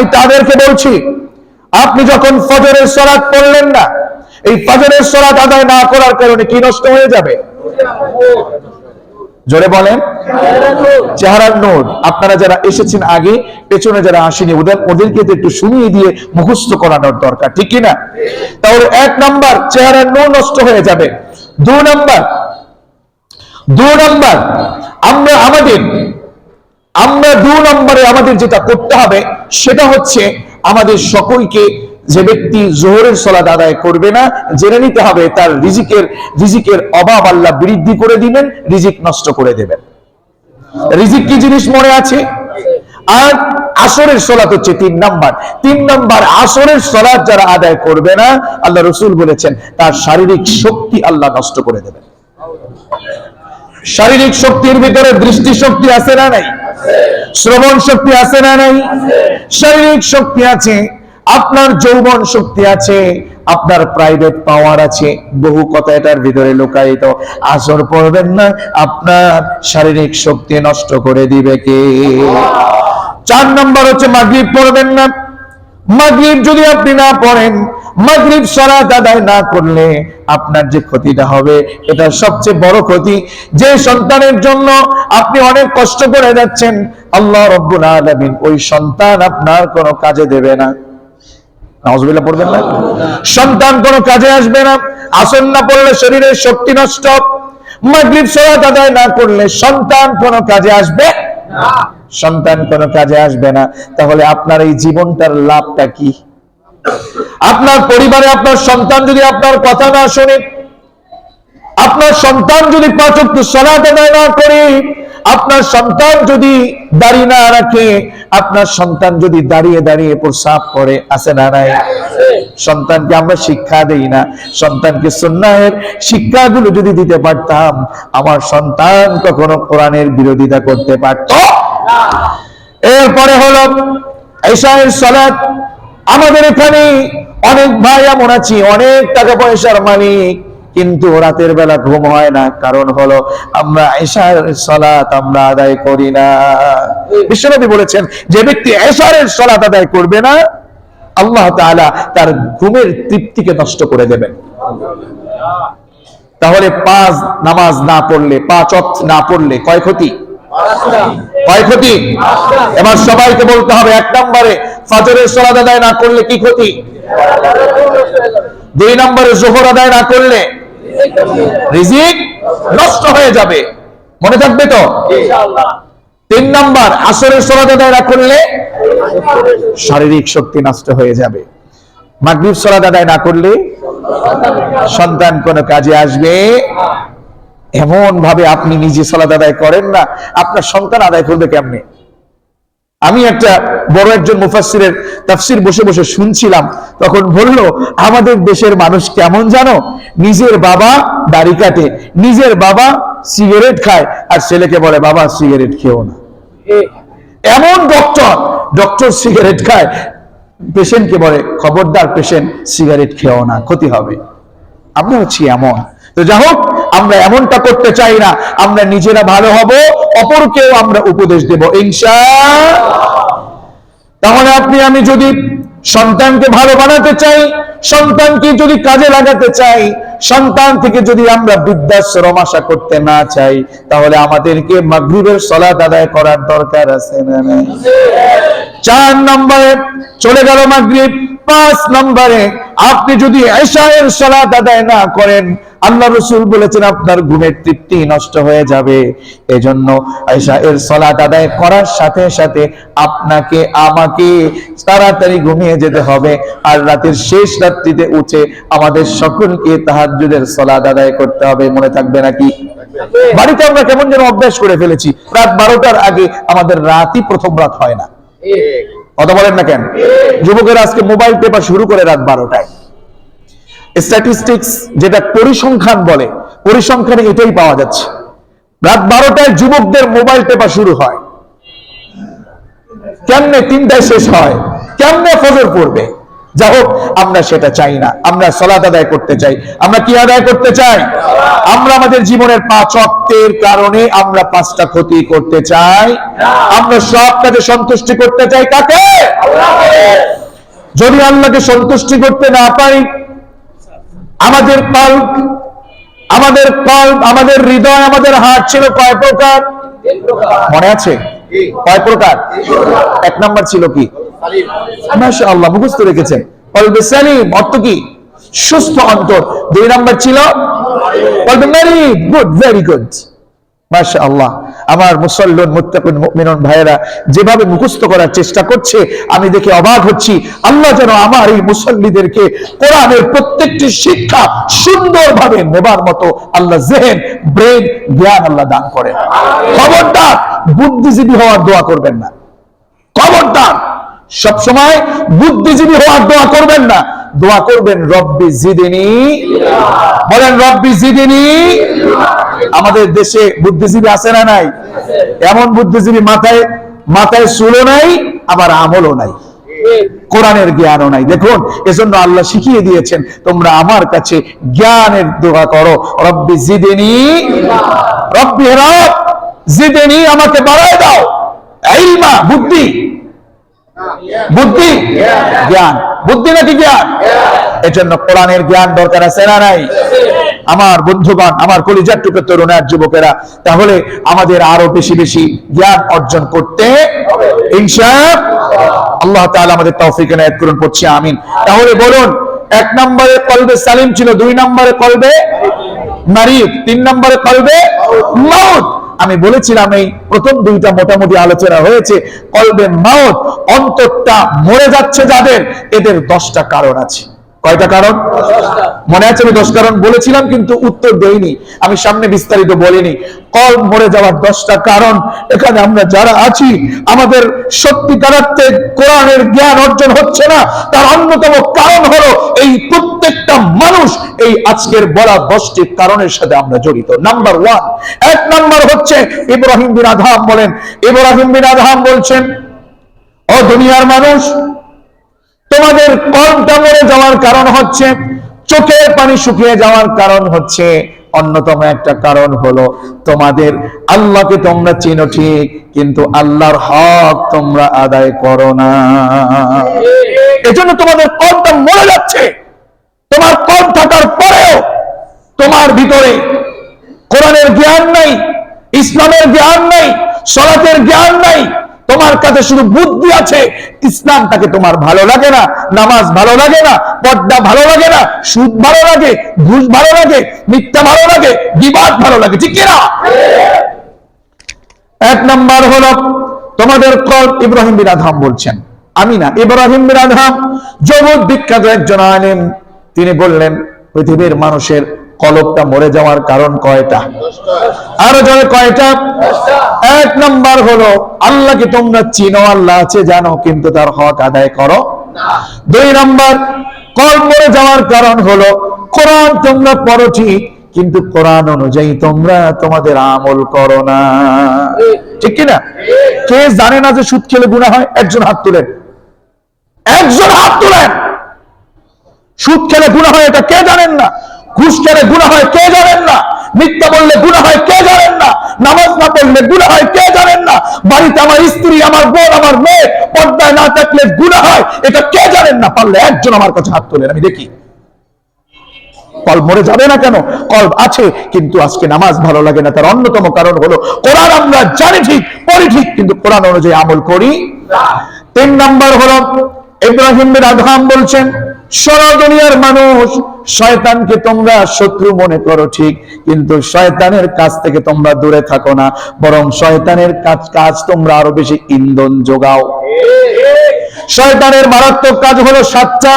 আমি তাদেরকে বলছি, আপনি যখন ফজরের সলাৎ পড়লেন না, এই ফজরের সলাৎ আদায় না করার কারণে কি নষ্ট হয়ে যাবে? জোরে বলেন। চেহারার নোট, আপনারা যারা এসেছেন আগে, পেছনে যারা আসেনি, ওদের ওদেরকে একটু শুনিয়ে দিয়ে মুখস্থ করানোর দরকার, ঠিক কি না? তাহলে এক নাম্বার, চেহারার নোট নষ্ট হয়ে যাবে। দু নাম্বার দু নাম্বার, আমরা আমাদের আমরা দু নম্বরে আমাদের যেটা করতে হবে, সেটা হচ্ছে আমাদের সকলকে যে ব্যক্তি জোহরের সলাদ আদায় করবে না, জেনে নিতে হবে তার রিজিকের রিজিকের অভাব আল্লাহ বৃদ্ধি করে দিবেন, রিজিক নষ্ট করে দেবেন। রিজিক কি জিনিস মনে আছে? আর আসরের সলাত হচ্ছে তিন নাম্বার। তিন নাম্বার, আসরের সলাৎ যারা আদায় করবে না, আল্লাহ রসুল বলেছেন, তার শারীরিক শক্তি আল্লাহ নষ্ট করে দেবেন। শারীরিক শক্তির ভিতরে দৃষ্টি শক্তি আছে না নাই? শ্রবণ শক্তি আছে না নাই? শারীরিক শক্তি আছে, আপনার যৌবন শক্তি আছে, আপনার প্রাইভেট পাওয়ার আছে। বহু কথা এটার ভিতরে লুকায়িত। আসর পড়বেন না, আপনার শারীরিক শক্তি নষ্ট করে দিবে কে? চার নম্বর হচ্ছে মাগরিব পড়বেন না। মাগরিব যদি আপনি না পড়েন, মাগরিব সালাত আদায় না করলে আপনার যে ক্ষতিটা হবে, এটা সবচেয়ে বড় ক্ষতি। যে সন্তানের জন্য আপনি অনেক কষ্ট করে যাচ্ছেন, আল্লাহ রব্বুল আলামিন ওই সন্তান আপনার কোনো কাজে দেবে না। নাউজুবিল্লাহ, পড়বেন না? সন্তান কোনো কাজে আসবে না। আসন না পড়লে শরীরের শক্তি নষ্ট। মাগরিব সালাত আদায় না করলে সন্তান কোনো কাজে আসবে সন্তান কোনো কাজে আসবে না, তাহলে আপনার এই জীবনটার লাভটা কি? আপনার পরিবারে আপনার সন্তান যদি আপনার কথা না শোনে, আপনার সন্তান যদি পাচক সলাত আদায় না করে, আপনার সন্তান যদি দাড়ি না রাখে, আপনার সন্তান যদি দাঁড়িয়ে দাঁড়িয়ে প্রসাব করে আসে না নাই? সন্তানকে আমরা শিক্ষা দেই না। সন্তানকে সুন্নাহের শিক্ষাগুলো যদি দিতে পারতাম, আমার সন্তান কখনো কোরআনের বিরোধিতা করতে পারত। এরপরে হলো এশায়ের সালাত। আমাদের এখানে অনেক ভাই এমন আছি, অনেক টাকা পয়সার মালিক, কিন্তু রাতের বেলা ঘুম হয় না। কারণ হলো আমরা এশার সলাত আমরা আদায় করি না। বিশ্বনবী বলেছেন, যে ব্যক্তি এশারের সলাত আদায় করবে না, আল্লাহ তাআলা তার ঘুমের তৃপ্তিকে নষ্ট করে দেবেন। তাহলে পাঁচ নামাজ না পড়লে, পাঁচ অক্ত না পড়লে কয় ক্ষতি? কয় ক্ষতি এবার সবাইকে বলতে হবে, এক নম্বরে ফজরের সলাদ আদায় না করলে কি ক্ষতি? দুই নম্বরে জোহর আদায় না করলে রিজিক নষ্ট হয়ে যাবে। মনে থাকবে তো? তিন নম্বর, আসরের সলাদ আদায় না করলে শারীরিক শক্তি নষ্ট হয়ে যাবে। মাগরিব সলাদ আদায় না করলে সন্তান কোনো কাজে আসবে এমন ভাবে আপনি নিজে সলাদ আদায় করেন না, আপনার সন্তান আদায় করবে কেমনে? আমি একটা বড় একজন মুফাসসিরের তাফসির বসে বসে শুনছিলাম, তখন বলল, আমাদের দেশের মানুষ কেমন জানো? নিজের বাবা দাড়ি কাটে, নিজের বাবা সিগারেট খায়, আর ছেলেকে বলে, বাবা, সিগারেট খেও না। এমন ডক্টর ডক্টর সিগারেট খায়, পেশেন্টকে বলে, খবরদার পেশেন্ট, সিগারেট খেও না, ক্ষতি হবে। আমরা হচ্ছি এমন। তো যাই হোক আমরা এমনটা করতে চাই না, আমরা নিজেরা ভালো হব, অপরকেও আমরা উপদেশ দেব, ইনশা তাহলে আপনি, আমি যদি সন্তানকে ভালো বানাতে চাই, সন্তানকে যদি কাজে লাগাতে চাই, সন্তান থেকে যদি আমরা বৃদ্ধাশ্রম আশা করতে না চাই, তাহলে আমাদেরকে মাগরিবের সলাত আদায় করার দরকার আছে না চার নম্বরে চলে গেল মাগরিব, পাঁচ নম্বরে আপনি যদি এশায়ের সলাত আদায় না করেন, আল্লাহ রসুল বলেছেন, আপনার ঘুমের তৃপ্তি নষ্ট হয়ে যাবে। এজন্য এশায়ের সলাত আদায় করার সাথে সাথে আপনাকে, আমাকে তাড়াতাড়ি ঘুমিয়ে যেতে হবে। আর রাতের শেষ রাত্রিতে উঠে আমাদের সকলকে তাহাজ্জুদের সলাত আদায় করতে হবে। মনে থাকবে নাকি? বাড়িতে আমরা কেমন যেন অভ্যাস করে ফেলেছি। রাত বারোটার আগে আমাদের রাতই প্রথম রাত হয় না। কথা বলেন না কেন? যুবকেরা আজকে মোবাইল পেপার শুরু করে রাত বারোটায়। স্ট্যাটিস্টিক্স যেটা পরিসংখ্যান বলে, পরিসংখ্যানে এটাই পাওয়া যাচ্ছে। রাত বারোটায় যুবকদের মোবাইল পেপার শুরু হয়। কেমনে তিনটায় শেষ হয়? কেমনে ফজর পড়বে? যা হোক, আমরা সেটা চাই না। আমরা সলাত আদায় করতে চাই। আমরা কি আদায় করতে চাই? আমরা আমাদের জীবনের পাঁচ অক্তের কারণে আমরা পাঁচটা ক্ষতি করতে চাই। আমরা সব কাজে সন্তুষ্টি করতে চাই কাকে? যদি আল্লাহকে সন্তুষ্টি করতে না পারি, আমাদের কল্প আমাদের কল্প আমাদের হৃদয়, আমাদের হাত ছিল কয় প্রকার? মনে আছে? কয় প্রকার? এক নাম্বার ছিল কি? মাশা আল্লাহ মুখস্থ রেখেছেন। অর্থ কি? সুস্থ অন্তর। দুই নাম্বার ছিল? মারিদ গুড, ভেরি গুড। আল্লাহ আমার মুসল্লন, মুত্তাকুন যেভাবে মুখস্থ করার চেষ্টা করছে, আমি দেখে অবাক হচ্ছি। আল্লাহ যেন আমার এই মুসল্লিদেরকে কোরআনের প্রত্যেকটি শিক্ষা সুন্দরভাবে নেবার মতো আল্লাহ জেহেন, ব্রেন, জ্ঞান আল্লাহ দান করেন। খবরদার, বুদ্ধিজীবী হওয়ার দোয়া করবেন না। খবরদার সবসময় বুদ্ধিজীবী হওয়ার দোয়া করবেন না। দোয়া করবেন, রব্বি জিদিনী বলেন, রব্বি জিদিনী আমাদের দেশে বুদ্ধিজীবী আছে না নাই? এমন বুদ্ধিজীবী মাথায় মাথায় চুলও নাই, আবার আমলও নাই। কোরআনের জ্ঞানও নাই। দেখুন, এজন্য আল্লাহ শিখিয়ে দিয়েছেন, তোমরা আমার কাছে জ্ঞানের দোয়া করো। রব্বি জিদিনী রব্বি রব, জিদিনী আমাকে বাড়ায় দাও। ইলমা, বুদ্ধি বুদ্ধি? জ্ঞান। বুদ্ধি নাকি জ্ঞান? এজন্য কোরআনের জ্ঞান দরকার আছে না নাই? আমার বন্ধুগণ, আমার কলিজার টুকে তরুণ আর যুবকেরা, তাহলে আমাদের আরও বেশি বেশি জ্ঞান অর্জন করতে আল্লাহ আমাদের তৌফিক এনায়েত করুন, পড়ছি, আমিন। তাহলে বলুন, এক নম্বরে কলবে সালিম ছিল, দুই নম্বরে কলবে মারিফ তিন নম্বরে কলবে মাউত। আমি বলেছিলাম এই প্রথম দুইটা মোটামুটি আলোচনা হয়েছে। কলবে মাওত, অন্তরটা মরে যাচ্ছে যাদের, এদের দশটা কারণ আছে। কয়টা কারণ? মনে আছে আমি দশ কারণ বলেছিলাম, কিন্তু উত্তর দেইনি। আমি সামনে বিস্তারিত বলিনি। কল মরে যাওয়ার দশটা কারণ, এখানে আমরা যারা আছি, আমাদের সত্যিকারার্থে কোরআনের জ্ঞান অর্জন হচ্ছে না। তার অন্যতম কারণ হলো এই প্রত্যেকটা মানুষ এই আজকের বলা দশটি কারণের সাথে আমরা জড়িত। নাম্বার ওয়ান এক নাম্বার হচ্ছে ইব্রাহিম বিন আধাম বলেন। ইব্রাহিম বিন আধাম বলছেন, ও দুনিয়ার মানুষ তোমাদের কলটা মরে যাওয়ার কারণ হচ্ছে, চোখের পানি শুকিয়ে যাওয়ার কারণ হচ্ছে, অন্যতম একটা কারণ হলো তোমাদের আল্লাহকে তোমরা চিনো ঠিক, কিন্তু আল্লাহর হক তোমরা আদায় করো না। এজন্য তোমাদের কলটা মরে যাচ্ছে। তোমার কল থাকার পরেও তোমার ভিতরে কোরআনের জ্ঞান নাই, ইসলামের জ্ঞান নাই, সলাতের জ্ঞান নাই তোমার কাছে শুধু বুদ্ধি আছে, ইসলামটাকে তোমার ভালো লাগে না, নামাজ ভালো লাগে না, পর্দা ভালো লাগে না, সুদ ভালো লাগে, ঘুষ ভালো লাগে, মিথ্যা ভালো লাগে, বিবাদ ভালো লাগে, ঠিক কিনা? এক নাম্বার হলো, তোমাদের কল ইব্রাহিম বিন আধাম বলছেন। আমি না ইব্রাহিম বিন আধাম জগৎ বিখ্যাত একজন আনেন তিনি বললেন, পৃথিবীর মানুষের কলবটা মরে যাওয়ার কারণ কয়টা? আরও জনে কয়টা? এক নাম্বার হলো, আল্লাহকে তোমরা চিনো, আল্লাহ আছে, জানো, কিন্তু তার হক আদায় করো দুই নাম্বার কল মরে যাওয়ার কারণ হলো, কোরআন তোমরা পড়ো ঠিক কিন্তু কোরআন অনুযায়ী তোমরা তোমাদের আমল করো না। ঠিক কিনা? কে জানে না যে সুদ খেলে গুণা হয়? একজন হাত তুলেন। একজন হাত তুলেন। সুদ খেলে গুণা হয়, এটা কে জানেন না? ঘুষ খেলে গুণা হয়, কে জানেন না? মিথ্যা বললে গুণা হয়, কে জানেন না? নামাজ না পড়লে গুণা হয়, কে জানেন না? বাড়িতে আমার স্ত্রী, আমার বোন, আমার মেয়ে পর্দায় না থাকলে গুণা হয়, এটা কে জানেন না? পারলে একজন আমার কাছে হাত তোলেন, আমি দেখি। কল্প মরে যাবে না কেন? কল্প আছে, কিন্তু আজকে নামাজ ভালো লাগে না। তার অন্যতম কারণ হলো, কোরআন আমরা জানি ঠিক, পড়ি ঠিক, কিন্তু কোরআন অনুযায়ী আমল করি তিন নাম্বার হলো, ইব্রাহিম বিন আদহাম বলছেন সারা দুনিয়ার মানুষ, শয়তানকে তোমরা শত্রু মনে করো ঠিক, কিন্তু শয়তানের কাছ থেকে তোমরা দূরে থাকো না, বরং শয়তানের কাজ কাজ তোমরা আরও বেশি ইন্ধন যোগাও। শয়তানের মারাত্মক কাজ হলো সাতটা,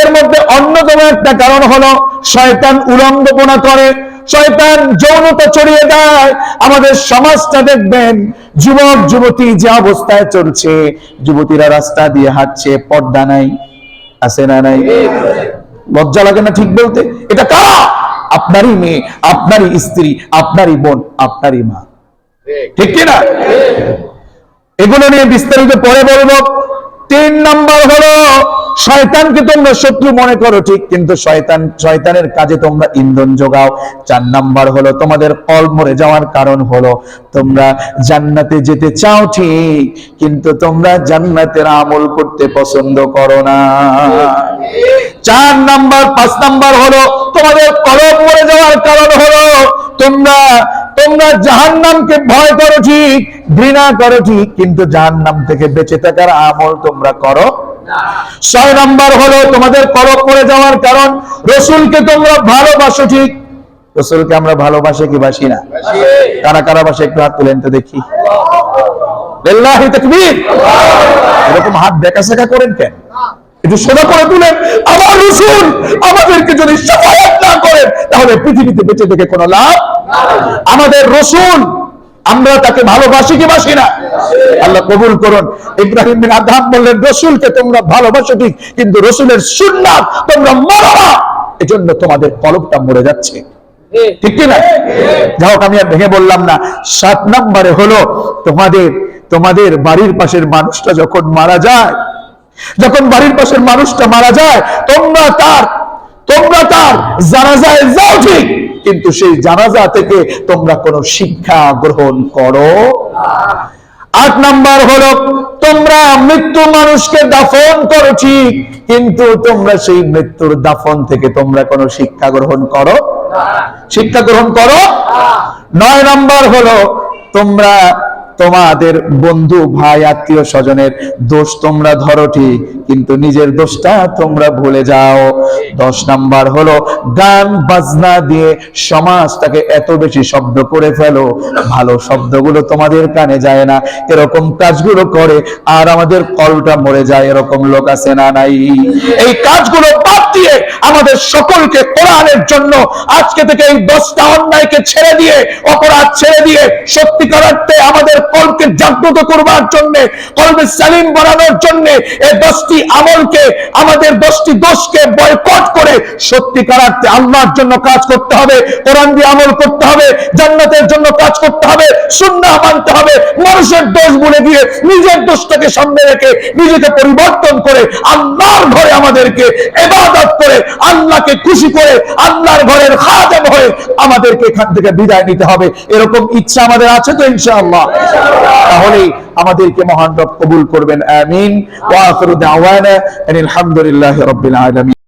এর মধ্যে অন্যতম একটা কারণ হলো শয়তান উলঙ্গপনা করে, শয়তান যৌনতা ছড়িয়ে দেয়। আমাদের সমাজটা দেখবেন, যুবক, যুবতী যে অবস্থায় চলছে, যুবতীরা রাস্তা দিয়ে হাঁটছে, পর্দা নাই। আছে না নাই? লজ্জা লাগে না ঠিক বলতে? এটা কারা? আপনারই মেয়ে, আপনারই স্ত্রী, আপনারই বোন, আপনারই মা। ঠিক কিনা? এগুলো নিয়ে বিস্তারিত পরে বলব। তিন নাম্বার হলো, শয়তানকে তোমরা শত্রু মনে করো, ঠিক, কিন্তু শয়তান, শয়তানের কাজে তোমরা ইন্ধন যোগাও। চার নাম্বার হলো, তোমাদের কল মরে যাওয়ার কারণ হলো, তোমরা জান্নাতে যেতে চাও, ঠিক, কিন্তু তোমরা জান্নাতের আমল করতে পছন্দ করো না। চার নাম্বার, পাঁচ নাম্বার হলো, তোমাদের কলম মরে যাওয়ার কারণ হলো, তোমরা তোমরা জাহান্নামকে ভয় করো ঠিক ঘৃণা করো ঠিক কিন্তু জাহান্নাম থেকে বেঁচে থাকার আমল তোমরা করো ছয় নাম্বার হলো তোমাদের কলম মরে যাওয়ার কারণ রসুলকে তোমরা ভালোবাসো ঠিক রসুলকে আমরা ভালোবাসি কি বাসি না? কারা কারা বাসে? একটু হাত তুলেন তো দেখি। এরকম হাত দেখা শেখা করেন কেন? একটু সোজা করে তুলেন। আমার রসুল আমাদেরকে যদি সহায়ক না করেন তাহলে পৃথিবীতে বেঁচে থেকে কোনো লাভ আমাদের রসুল, আমরা তাকে ভালোবাসি কি বাসি না? আল্লাহ কবুল করুন। ইব্রাহিম বিন আদহাম বললেন, রসুলকে তোমরা ভালোবাসো ঠিক, কিন্তু রসুলের সুন্নাত তোমরা মানো না। এজন্য তোমাদের কলবটা মরে যাচ্ছে। ঠিক কি না? হোক, আমি আর ভেঙে বললাম না। সাত নম্বরে হলো, তোমাদের তোমাদের বাড়ির পাশের মানুষটা যখন মারা যায়, যখন বাড়ির পাশের মানুষটা মারা যায়, তোমরা তার তোমরা তার জানাজায় যাও ঠিক। কিন্তু সেই জানাজা থেকে তোমরা কোনো শিক্ষা গ্রহণ করো আট নাম্বার হলো তোমরা মৃত্যু মানুষকে দাফন করো ঠিক কিন্তু তোমরা সেই মৃত্যুর দাফন থেকে তোমরা কোনো শিক্ষা গ্রহণ করো শিক্ষা গ্রহণ করো নয় নাম্বার হলো তোমরা তোমাদের বন্ধু, ভাই, আত্মীয় স্বজনের দোষ তোমরা ধরো ঠিক, কিন্তু নিজের দোষটা তোমরা ভুলে যাও। দশ নাম্বার হলো, গান, বাজনা দিয়ে সমাজটাকে এত বেশি শব্দ করে ফেলো, ভালো শব্দগুলো তোমাদের কানে যায় না, এরকম কাজগুলো করে আর আমাদের কলটা মরে যায়, এরকম লোক আছে না নাই। এই কাজগুলো বাদ দিয়ে আমাদের সকলকে কোরআনের জন্য আজকে থেকে এই দশটা অন্যায়কে ছেড়ে দিয়ে, অপরাধ ছেড়ে দিয়ে, সত্যিকার অর্থে আমাদের কলকে জাগ্রত করবার জন্য, কলবে সালিম বানানোর জন্য এই দশটি আমলকে, আমাদের দশটি দোষকে বয়কট করে সত্যিকার অর্থে আল্লাহর জন্য কাজ করতে হবে, কোরআন দিয়ে আমল করতে হবে, জান্নাতের জন্য কাজ করতে হবে, সুন্নাহ মানতে হবে, মানুষের দোষ ভুলে দিয়ে নিজের দোষটাকে সামনে রেখে নিজেকে পরিবর্তন করে আল্লাহর ঘরে আমাদেরকে এবাদত করে, আল্লাহকে খুশি করে, আল্লাহর ঘরের খাদেম হয়ে আমাদেরকে এখান থেকে বিদায় নিতে হবে। এরকম ইচ্ছা আমাদের আছে তো ইনশাআল্লাহ? তাহলে আমাদেরকে মহান রব কবুল করবেন, আমিন। ওয়া আখিরু দাওয়ানা আলহামদুলিল্লাহি রাব্বিল আলামিন।